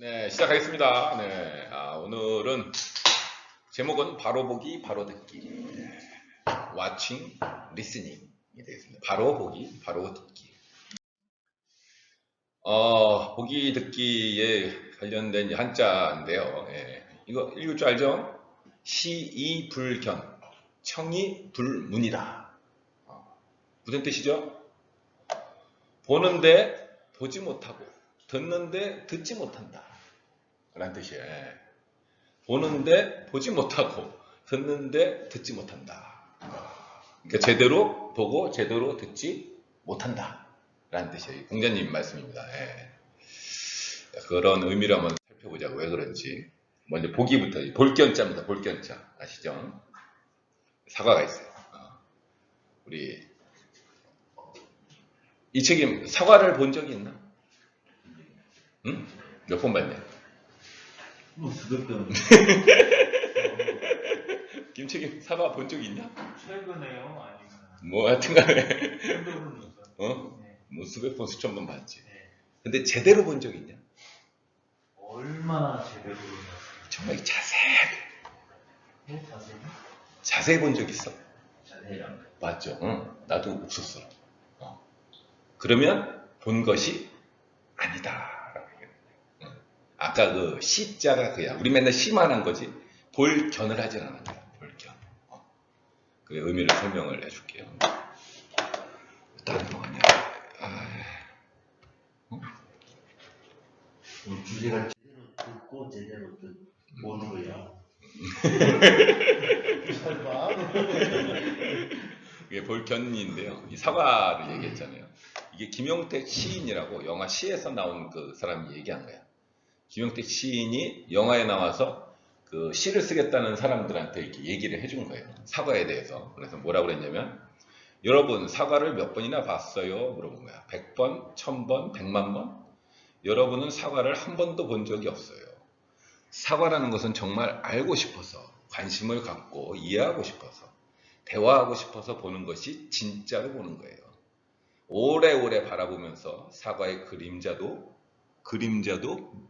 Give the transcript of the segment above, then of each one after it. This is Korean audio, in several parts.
네, 시작하겠습니다. 네, 아, 오늘은 제목은 바로 보기, 바로 듣기. 네, watching, listening이 되겠습니다. 바로 보기, 바로 듣기. 어, 보기 듣기에 관련된 한자인데요. 예, 이거 읽을 줄 알죠? 시이 불견, 청이 불문이다. 어, 무슨 뜻이죠? 보는데 보지 못하고 듣는데 듣지 못한다. 라는 뜻이에요. 예. 보는데 보지 못하고 듣는데 듣지 못한다. 그러니까 제대로 보고 제대로 듣지 못한다. 라는 뜻이에요. 공자님 말씀입니다. 예. 그런 의미를 한번 살펴보자고 왜 그런지. 먼저 보기부터 볼견자입니다. 볼견자 아시죠? 사과가 있어요. 어. 우리 이 책임 사과를 본 적이 있나? 응? 몇 번 봤냐? 뭐 수백 번 김책임 사과 본 적 있냐? 최근에요 아니면 뭐 하여튼 간에 최근으로는 어? 네. 뭐 수백 번 수천 번 봤지. 네. 근데 제대로 본 적 있냐? 얼마나 제대로 봤어요? 정말 자세하게 네, 자세히 자세히 본 적 있어? 자세히 맞죠? 응. 나도 없었어. 어. 그러면 본 것이 아니다. 아까 그 시자가 그야. 우리 맨날 시만 한 거지. 볼견을 하진 거야. 볼견. 어. 그 의미를 설명을 해줄게요. 일단 뭐냐. 아, 오늘 주제가 제대로 듣고 제대로 듣 보는 거야. 설마? 이게 볼견인데요. 이 사과를 얘기했잖아요. 이게 김용택 시인이라고 영화 시에서 나온 그 사람이 얘기한 거야. 김용택 시인이 영화에 나와서 그 시를 쓰겠다는 사람들한테 이렇게 얘기를 해준 거예요. 사과에 대해서. 그래서 뭐라고 그랬냐면, 여러분 사과를 몇 번이나 봤어요? 물어본 거야. 100번, 1000번, 100만 번? 여러분은 사과를 한 번도 본 적이 없어요. 사과라는 것은 정말 알고 싶어서, 관심을 갖고, 이해하고 싶어서, 대화하고 싶어서 보는 것이 진짜로 보는 거예요. 오래오래 바라보면서 사과의 그림자도, 그림자도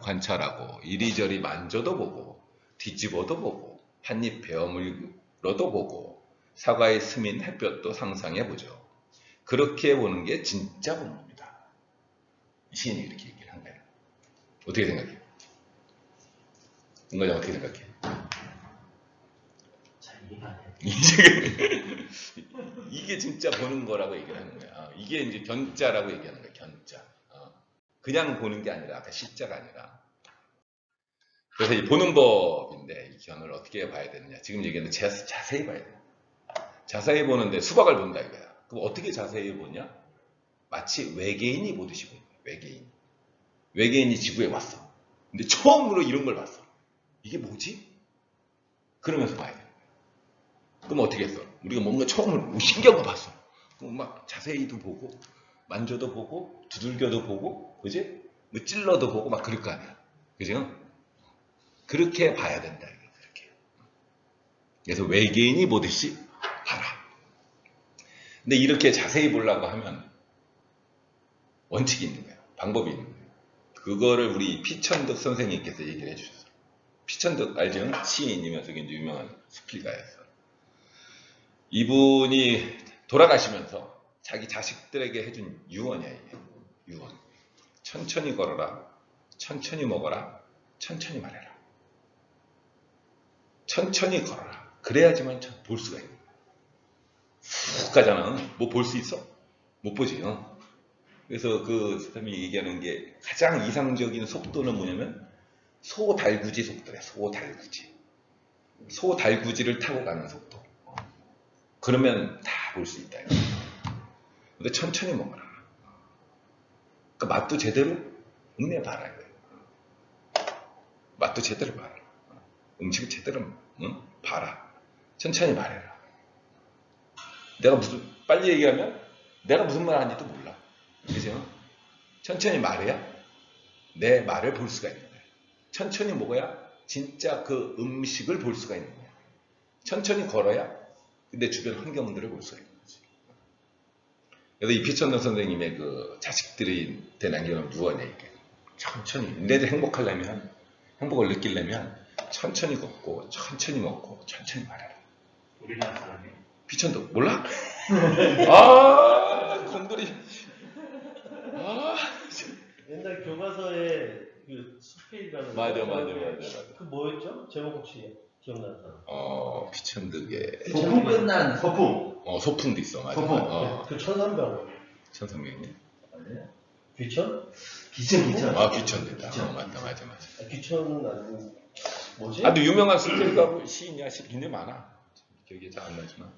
관찰하고. 이리저리 만져도 보고 뒤집어도 보고 한입 베어물러도 보고 사과에 스민 햇볕도 상상해 보죠. 그렇게 보는 게 진짜 보는 겁니다. 이 시인이 이렇게 얘기를 한 거예요. 어떻게 생각해? 은과장 어떻게 생각해? 이게, 진짜 보는 거라고 얘기를 하는 거야. 어, 이게 이제 견자라고 얘기하는 거야. 견자. 어, 그냥 보는 게 아니라 아까 시자가 아니라. 그래서 이 보는 법인데 이 견을 어떻게 봐야 되느냐. 지금 얘기했는데 자, 자세히 봐야 돼. 자세히 보는데 수박을 본다 이거야. 그럼 어떻게 자세히 보냐? 마치 외계인이 보듯이 보는 거야. 외계인. 외계인이 지구에 왔어. 근데 처음으로 이런 걸 봤어. 이게 뭐지? 그러면서 봐야 돼. 그럼 어떻게 했어? 우리가 뭔가 처음으로 거 봤어. 그럼 막 자세히도 보고, 만져도 보고, 두들겨도 보고, 그지? 뭐 찔러도 보고, 막 그럴 거 아니야. 그죠? 그렇게 봐야 된다. 그렇게. 그래서 외계인이 보듯이 봐라. 근데 이렇게 자세히 보려고 하면 원칙이 있는 거예요. 방법이 있는 거예요. 그거를 우리 피천득 선생님께서 얘기를 해주셨어요. 피천득 알죠? 시인이면서 굉장히 유명한 수필가였어요. 이분이 돌아가시면서 자기 자식들에게 해준 유언이야 이게. 유언. 천천히 걸어라. 천천히 먹어라. 천천히 말해라. 천천히 걸어라. 그래야지만 참볼 수가 있는 거야. 훅 가잖아. 뭐 볼 수 있어? 못 보지 어? 그래서 그 사람이 얘기하는 게 가장 이상적인 속도는 뭐냐면 소 달구지 속도래 소 달구지. 소 달구지를 타고 가는 속도. 그러면 다 볼 수 있다. 이거. 근데 천천히 먹어라. 그 맛도 제대로 음내봐라. 이거예요. 맛도 제대로 봐라. 음식을 제대로 응? 봐라. 천천히 말해라. 내가 무슨 빨리 얘기하면 내가 무슨 말 하는지도 몰라. 그죠? 천천히 말해야 내 말을 볼 수가 있는 거야. 천천히 먹어야 진짜 그 음식을 볼 수가 있는 거야. 천천히 걸어야 내 주변 환경들을 볼 수가 있는 거지. 그래서 이 피천덕 선생님의 그 자식들이 된 안경은 무엇냐 이게 천천히. 내들 행복하려면, 행복을 느끼려면 천천히 걷고, 천천히 먹고, 천천히 말해라. 우리나라 사람이 비천도 몰라? 아, 곰돌이. 아, 옛날 교과서에 그 스페인이라는 맞아, 맞아, 맞아, 맞아. 그 뭐였죠? 제목 혹시 기억나는 사람? 어, 비천득에, 소풍 끝난 소풍. 어, 소풍도 있어, 맞아. 소풍. 어, 그 천삼병. 천성명이. 아니에요? 귀천? 기천 기천 아, 비천득다. 비천. 어, 맞다, 맞아, 맞아. 아, 귀천은 아니고 뭐지? 아주 유명한 스페인가 시인이야, 시 굉장히 많아. 기억이 잘 안 나지만.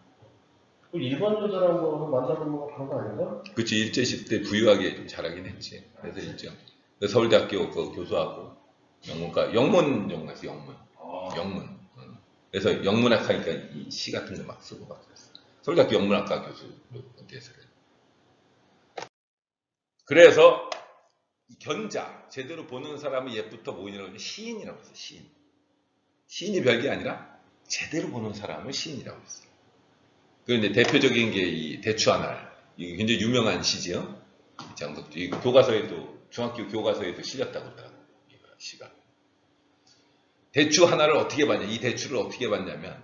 그 일본 여자라고 만나본 거가 그런 거 아닌가? 그치, 일제시대 때 부유하게 좀 잘하긴 했지. 그래서 일제. 그래서 서울대학교 그 교수하고, 영문과, 영문 전공했어, 영문. 아, 영문. 응. 그래서 영문학 하니까 이시 같은 거 막 쓰고 막 그랬어. 서울대학교 영문학과 교수로 그래. 그래서 이 견자, 제대로 보는 사람은 옛부터 하면 시인이라고 했어, 시인. 시인이 별게 아니라 제대로 보는 사람은 시인이라고 했어. 그런데 대표적인 게 이 대추하날. 이게 굉장히 유명한 시지요. 이 교과서에도, 중학교 교과서에도 실렸다고 하더라고, 이 시가. 대추 하나를 어떻게 봤냐? 이 대추를 어떻게 봤냐면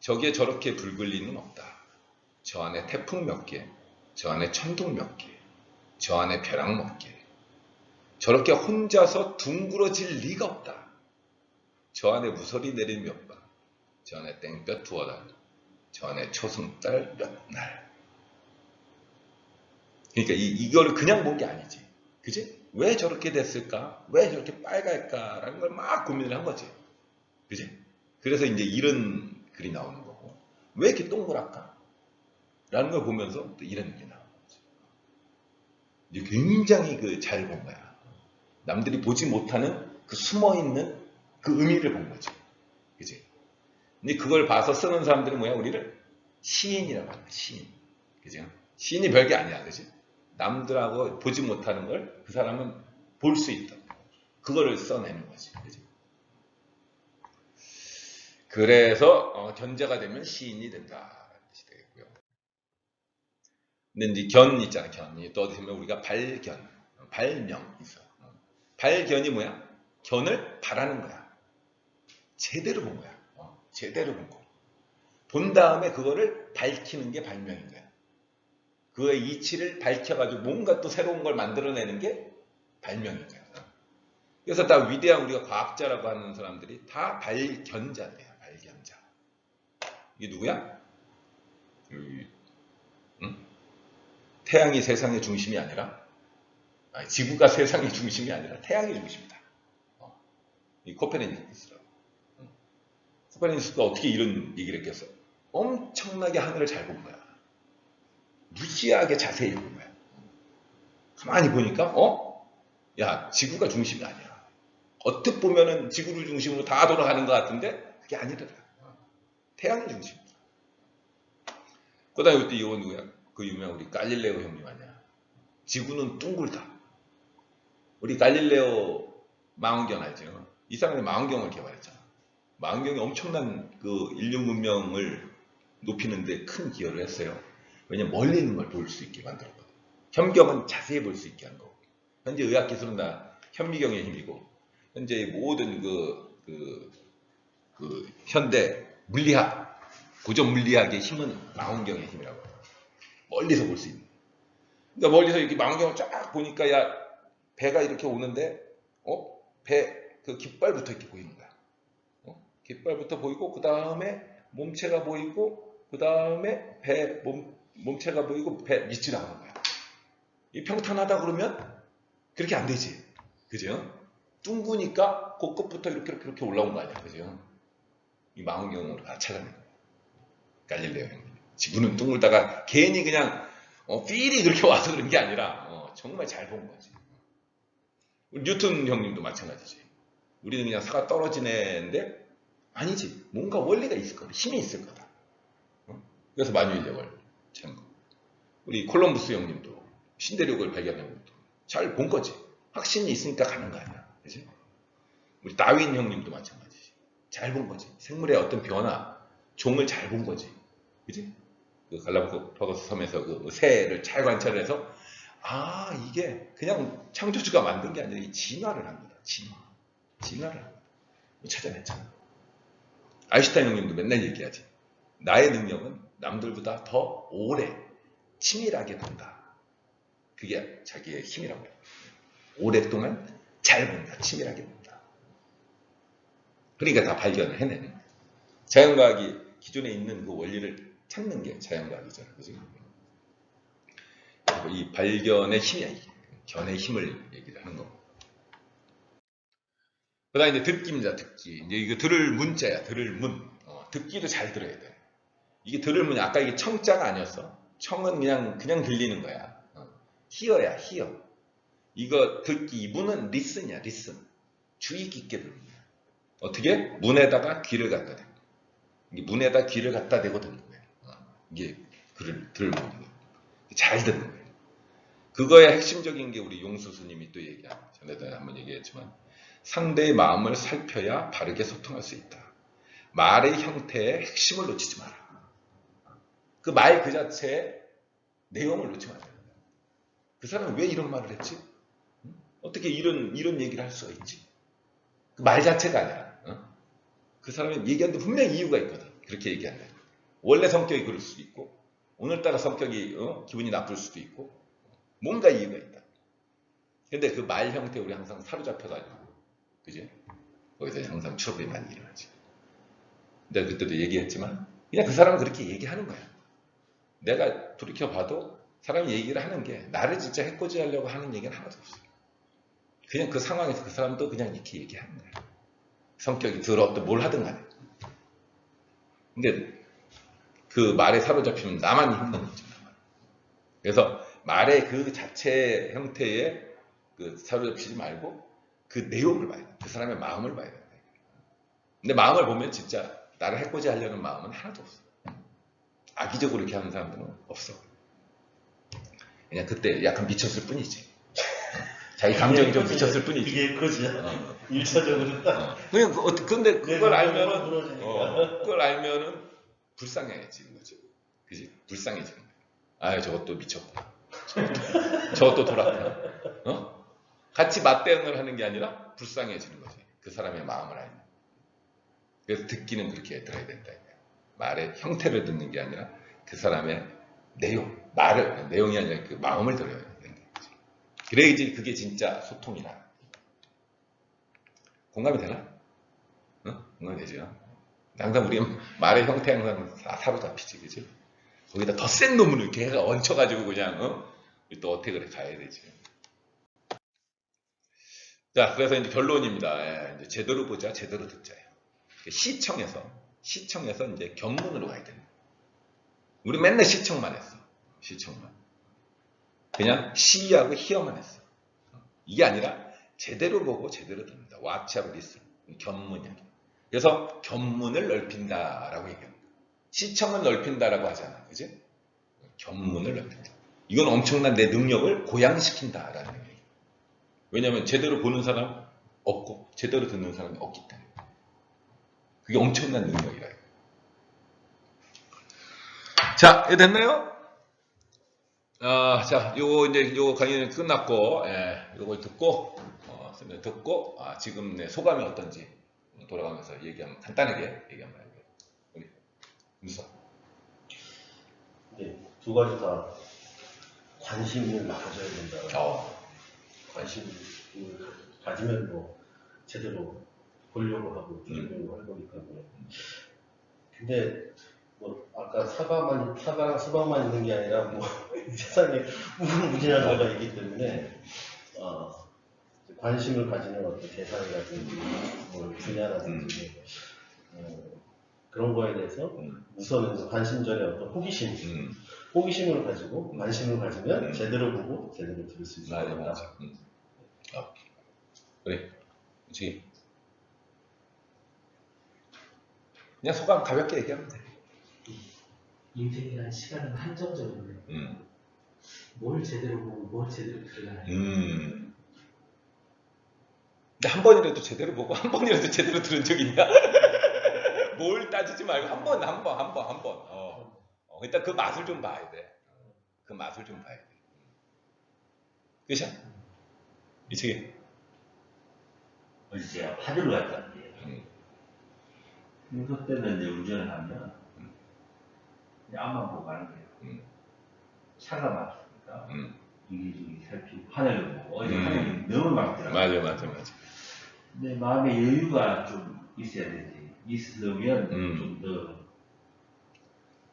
저게 저렇게 붉을 리는 없다. 저 안에 태풍 몇 개, 저 안에 천둥 몇 개, 저 안에 벼락 몇 개. 저렇게 혼자서 둥그러질 리가 없다. 저 안에 무서리 내린 몇 방, 저 안에 땡볕 두어 달, 저 안에 초승달 몇 날. 그러니까 이, 이걸 그냥 본 게 아니지. 그지? 왜 저렇게 됐을까? 왜 저렇게 빨갈까라는 걸 막 고민을 한 거지. 그지? 그래서 이제 이런 글이 나오는 거고. 왜 이렇게 동그랗까? 라는 걸 보면서 또 이런 게 나오는 거지. 굉장히 그 잘 본 거야. 남들이 보지 못하는 그 숨어 있는 그 의미를 본 거지. 그지? 근데 그걸 봐서 쓰는 사람들은 뭐야? 우리를 시인이라고 한다. 시인. 그죠? 시인이 별게 아니야. 그지? 남들하고 보지 못하는 걸 그 사람은 볼 수 있다. 그거를 써내는 거지. 그죠? 그래서 어, 견자가 되면 시인이 된다. 뜻이 되겠고요. 근데 이제 견 있잖아. 견이 또 어디 보면 우리가 발견, 발명 있어. 어. 발견이 뭐야? 견을 바라는 거야. 제대로 본 거야. 어, 제대로 본 거. 본 다음에 그거를 밝히는 게 발명인 거야. 그의 이치를 밝혀가지고 뭔가 또 새로운 걸 만들어내는 게 거야. 그래서 다 위대한 우리가 과학자라고 하는 사람들이 다 발견자돼요. 발견자. 이게 누구야? 태양이 세상의 중심이 아니라 아니, 지구가 세상의 중심이 아니라 태양의 중심이다. 어. 이 코페르니쿠스라고. 응. 코페르니쿠스가 어떻게 이런 얘기를 했겠어? 엄청나게 하늘을 잘 본 거야. 무지하게 자세히 본 거야. 가만히 보니까 어? 야 지구가 중심이 아니야. 어떻게 보면은 지구를 중심으로 다 돌아가는 것 같은데 그게 아니더라. 태양이 중심이야. 그다음에 또 이건 누구야? 그 유명한 우리 갈릴레오 형님 아니야. 지구는 둥글다. 우리 갈릴레오 망원경 알죠? 이 사람이 망원경을 개발했잖아. 망원경이 엄청난 그 인류 문명을 높이는데 큰 기여를 했어요. 왜냐면 멀리 있는 걸 볼 수 있게 만들었거든. 현경은 자세히 볼 수 있게 한 거고. 현재 의학 기술은 다 현미경의 힘이고, 현재 모든 그, 그, 그 현대 물리학, 고전 물리학의 힘은 망원경의 힘이라고. 멀리서 볼 수 있는. 그러니까 멀리서 이렇게 망원경을 쫙 보니까 야 배가 이렇게 오는데, 어? 배 그 깃발부터 이렇게 보이는 거야. 어? 깃발부터 보이고 그 다음에 몸체가 보이고 그 다음에 배 몸, 몸체가 보이고 배 밑이 나오는 거야. 이 평탄하다 그러면 그렇게 안 되지. 그죠? 둥그니까 곳곳부터 이렇게 이렇게, 이렇게 올라온 거 아니야. 그죠? 이 망원경으로 다 찾아낸 거야. 갈릴레오 형님. 지구는 둥글다가 괜히 그냥 어, 필이 그렇게 와서 그런 게 아니라 어, 정말 잘 본 거지. 뉴턴 형님도 마찬가지지. 우리는 그냥 사가 떨어지는데 아니지. 뭔가 원리가 있을 거다. 힘이 있을 거다. 어? 그래서 만유인력을 거. 우리 콜럼부스 형님도 신대륙을 발견한 것도 잘 본 거지. 확신이 있으니까 가는 거 아니야. 그지? 우리 다윈 형님도 마찬가지지. 잘 본 거지. 생물의 어떤 변화, 종을 잘 본 거지. 그지? 그 갈라파고스 섬에서 그 새를 잘 관찰해서 아 이게 그냥 창조주가 만든 게 아니라 이 진화를 합니다. 진화, 진화를 합니다. 찾아냈잖아. 아인슈타인 형님도 맨날 얘기하지. 나의 능력은 남들보다 더 오래 치밀하게 본다. 그게 자기의 힘이라고 해요. 오랫동안 잘 본다. 치밀하게 본다. 그러니까 다 발견을 해내는 거예요. 자연과학이 기존에 있는 그 원리를 찾는 게 자연과학이잖아요. 그죠? 이 발견의 힘이야. 이 견의 힘을 얘기를 하는 거고. 그 다음에 이제 듣기입니다. 듣기. 이제 이거 들을 문자야. 들을 문. 어, 듣기도 잘 들어야 돼. 이게 들을 문이 아까 이게 청자가 아니었어. 청은 그냥 그냥 들리는 거야. 어, 히어야 히어. 이거 듣기 문은 리슨이야. 리슨. 주의 깊게 듣는 거야. 어떻게? 문에다가 귀를 갖다 대. 이게 문에다 귀를 갖다 대고 듣는 거야. 어, 이게 글을 들을 문인 거야. 잘 듣는 거예요. 그거의 핵심적인 게 우리 용수 스님이 또 얘기하는 전에도 한번 얘기했지만 상대의 마음을 살펴야 바르게 소통할 수 있다. 말의 형태의 핵심을 놓치지 마라. 그 말 그 자체의 내용을 놓지 마라. 그 사람은 왜 이런 말을 했지? 응? 어떻게 이런 이런 얘기를 할 수가 있지? 그 말 자체가 아니라 어? 그 사람이 얘기하는데 분명히 이유가 있거든. 그렇게 얘기한다. 원래 성격이 그럴 수도 있고 오늘따라 성격이 어? 기분이 나쁠 수도 있고 뭔가 이유가 있다. 근데 그 말 형태 우리 항상 사로잡혀가지고 그지? 거기서 항상 트러블이 많이 일어나지. 내가 그때도 얘기했지만 그냥 그 사람은 그렇게 얘기하는 거야. 내가 돌이켜봐도 사람이 얘기를 하는 게 나를 진짜 해코지 하려고 하는 얘기는 하나도 없어. 그냥 그 상황에서 그 사람도 그냥 이렇게 얘기하는 거야. 성격이 더럽든 뭘 하든 간에. 근데 그 말에 사로잡히면 나만 힘든. 나만. 그래서 말의 그 자체 형태에 그 사로잡히지 말고 그 내용을 봐야 돼. 그 사람의 마음을 봐야 돼. 근데 마음을 보면 진짜 나를 해코지 하려는 마음은 하나도 없어. 악의적으로 이렇게 하는 사람들은 없어. 그냥 그때 약간 미쳤을 뿐이지. 자기 감정이 좀 미쳤을 뿐이지. 그게 그거지. 어, 1차적으로 딱. 어. 그냥 그 근데 그걸 내 알면은. 어, 그걸 알면은 불쌍해지는 거지. 그지? 불쌍해지는 거야. 아, 저것도 미쳤구나. 저것도, 저것도 돌았구나. 어? 같이 맞대응을 하는 게 아니라 불쌍해지는 거지. 그 사람의 마음을 알면. 그래서 듣기는 그렇게 들어야 된다. 말의 형태를 듣는 게 아니라 그 사람의 내용, 말을, 내용이 아니라 그 마음을 들어야 되는 거지. 그래야지 그게 진짜 소통이다. 공감이 되나? 어? 공감이 되죠? 항상 우리 말의 형태 항상 다 사로잡히지, 그죠? 거기다 더 센 놈을 이렇게 해가 얹혀가지고 그냥, 어? 또 어택을 가야 되지. 자, 그래서 이제 결론입니다. 예, 이제 제대로 보자, 제대로 듣자예요. 시청에서, 시청에서 이제 견문으로 가야 됩니다. 우리 맨날 시청만 했어. 시청만. 그냥 시하고 히어만 했어. 이게 아니라 제대로 보고 제대로 듣는다. 와치하고 리슨. 견문이야. 그래서 견문을 넓힌다라고 얘기합니다. 시청은 넓힌다라고 하잖아. 그지? 견문을 넓힌다. 이건 엄청난 내 능력을 고양시킨다라는 얘기예요. 왜냐하면 제대로 보는 사람 없고 제대로 듣는 사람이 없기 때문에. 그게 엄청난 능력이라. 자, 이제 됐나요? 아, 자, 요거 이제 요거 강의는 끝났고, 예, 요걸 듣고, 어, 듣고, 아, 지금 내 소감이 어떤지 돌아가면서 얘기 한번 간단하게 얘기 한번 해볼게요. 우리 무서. 네, 두 가지 다 관심을 가져야 된다. 어, 관심을 가지면 뭐 제대로 보려고 하고 들으려고 할 거니까 뭐. 근데 뭐 아까 사과만 사과 수박만 있는 게 아니라 뭐 세상에 무궁무진한 거가 있기 때문에 어, 관심을 가지는 어떤 대상이라든지 뭐 분야라든지 어, 그런 거에 대해서 음, 우선은 이제 관심 전에 어떤 호기심 음, 호기심을 가지고 관심을 가지면 음. 제대로 보고 제대로 들을 수 있을 거다. 맞아. 음. 아, 그래. 그치. 그냥 소감 가볍게 얘기하면 돼. 인생이라는 시간은 한정적인데 음, 뭘 제대로 보고 뭘 제대로 들으려나 음. 근데 한 번이라도 제대로 보고 한 번이라도 제대로 들은 적 있냐? 뭘 따지지 말고 한 번, 한 번, 한 번, 한 번. 어. 어, 일단 그 맛을 좀 봐야 돼. 그 맛을 좀 봐야 돼. 끝이야? 이. 어제 제가 파주를 갔다. 평소 때는 이제 운전을 하면 그냥 앞만 보고 가는 거예요. 음. 차가 막히니까 음. 이기저기 살피고 하늘을 보고 어제 음. 하늘이 너무 막더라고요. 맞아, 맞아, 맞아. 근데 마음의 여유가 좀 있어야 되지. 있으면 음. 좀더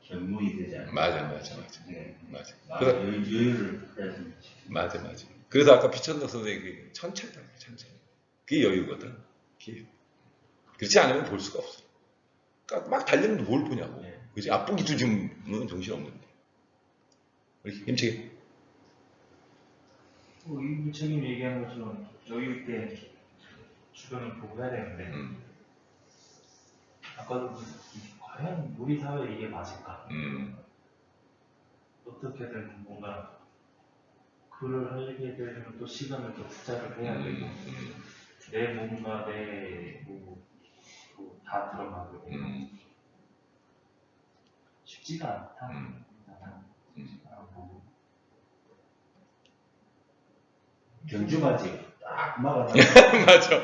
견문이 않을까. 맞아, 맞아, 맞아. 네. 맞아. 마음의 그래, 여유, 여유를 좋겠어요. 맞아, 맞아. 그래서 아까 피천덕 선생님이 그 천천히 천천히. 그게 여유거든. 그게. 그렇지 않으면 볼 수가 없어. 그러니까 막 달리면 뭘 보냐고. 네. 그지? 앞보기 두줌은 정신 없는데. 우리 힘차게. 뭐, 이 부처님 얘기한 것처럼 여유 때 주변을 보고 해야 되는데 음, 아까도 과연 우리 사회에 이게 맞을까? 음, 어떻게든 뭔가 글을 하게 되려면 또 시간을 또 투자를 음, 해야 되고 음, 내 몸과 내뭐다 들어가고 음, 쉽지가 않다. 음. 음. 뭐 경주맞이 딱 막아놔. 맞아.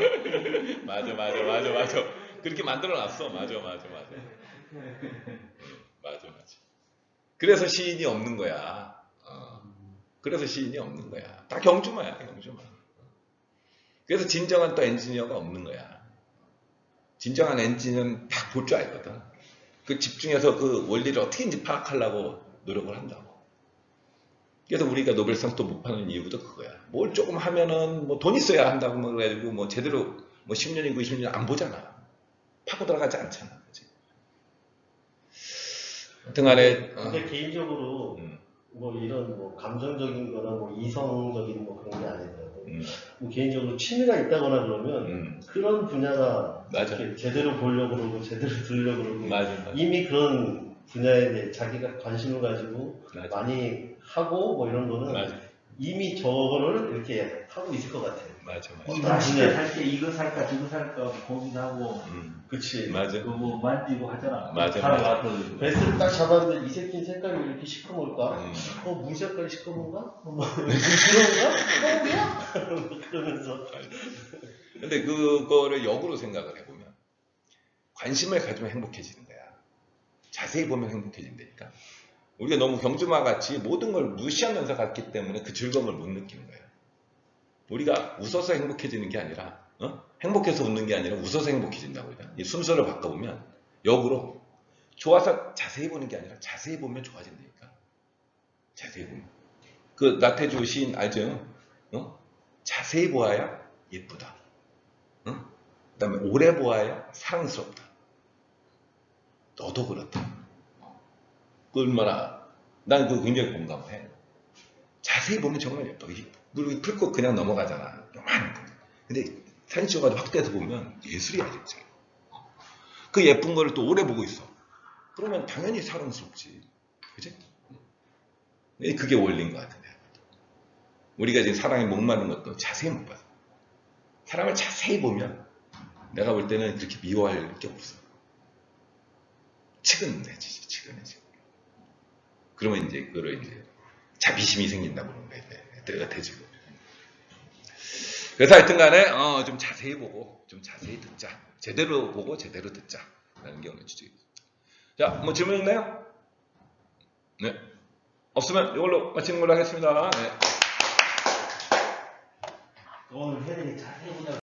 맞아, 맞아, 맞아, 맞아. 그렇게 만들어 놨어. 맞아, 맞아, 맞아. 맞아, 맞아. 그래서 시인이 없는 거야. 어. 그래서 시인이 없는 거야. 다 경주마야, 경주마. 그래서 진정한 또 엔지니어가 없는 거야. 진정한 엔지니어는 딱 볼 줄 알거든. 그 집중해서 그 원리를 어떻게인지 파악하려고 노력을 한다고. 그래서 우리가 노벨상 또못 파는 이유도 그거야. 뭘 조금 하면은 뭐 돈 있어야 한다고 뭐 그래가지고 뭐 제대로 뭐 10년이고 20년 안 보잖아. 파고 들어가지 않잖아. 그치? 등간에 어, 근데 개인적으로 음, 뭐 이런 뭐 감정적인 거나 뭐 이성적인 뭐 그런 게 아니더라도 음, 뭐 개인적으로 취미가 있다거나 그러면 음, 그런 분야가 맞아. 제대로 보려고 그러고 제대로 들으려고 그러고 맞아, 맞아, 이미 그런 분야에 대해 자기가 관심을 가지고 맞아, 많이 하고 뭐 이런 거는 맞아, 이미 저거를 이렇게 하고 있을 것 같아요. 맞아, 뭐 맞아. 맛있게 살때 이거 살까 저거 살까 고민하고 음, 그치. 맞아. 그뭐 만지고 하잖아. 맞아, 살아가서 베스트를 딱 잡았는데 이 새끼 색깔이 왜 이렇게 시커멀까? 음. 어, 물 색깔이 시커먼가? 어, 뭐, 그런가? 껌이야? 그러면서. 근데 그거를 역으로 생각을 해보면 관심을 가지면 행복해지는 거야. 자세히 보면 행복해진다니까. 우리가 너무 경주마 같이 모든 걸 무시하면서 갔기 때문에 그 즐거움을 못 느끼는 거예요. 우리가 웃어서 행복해지는 게 아니라 어? 행복해서 웃는 게 아니라 웃어서 행복해진다고. 이 순서를 바꿔보면 역으로 좋아서 자세히 보는 게 아니라 자세히 보면 좋아진다니까. 자세히 보면. 그 나태주 시인 알죠? 어? 자세히 보아야 예쁘다. 응? 그다음에 오래 보아야 사랑스럽다. 너도 그렇다. 얼마나 난 그거 굉장히 공감해. 자세히 보면 정말 예뻐. 이 물이 풀꽃 그냥 넘어가잖아. 요만한 거. 근데 사진 찍어가지고 확대해서 보면 예술이야 진짜. 어. 그 예쁜 거를 또 오래 보고 있어. 그러면 당연히 사랑스럽지. 그지? 응. 그게 원리인 것 같은데. 우리가 지금 사랑에 목마른 것도 자세히 못 봐서. 사람을 자세히 보면 내가 볼 때는 그렇게 미워할 게 없어. 측은해지지, 측은해지. 그러면 이제 그걸 이제 자비심이 생긴다고 거야. 이제 뜨뜻해지고. 그래서 하여튼 간에 어, 좀 자세히 보고 좀 자세히 듣자. 제대로 보고 제대로 듣자. 라는 게 오늘 주제입니다. 자, 뭐 질문 있나요? 네. 없으면 이걸로 마치는 걸로 하겠습니다. 네. 오늘 회장이 잘 해보자.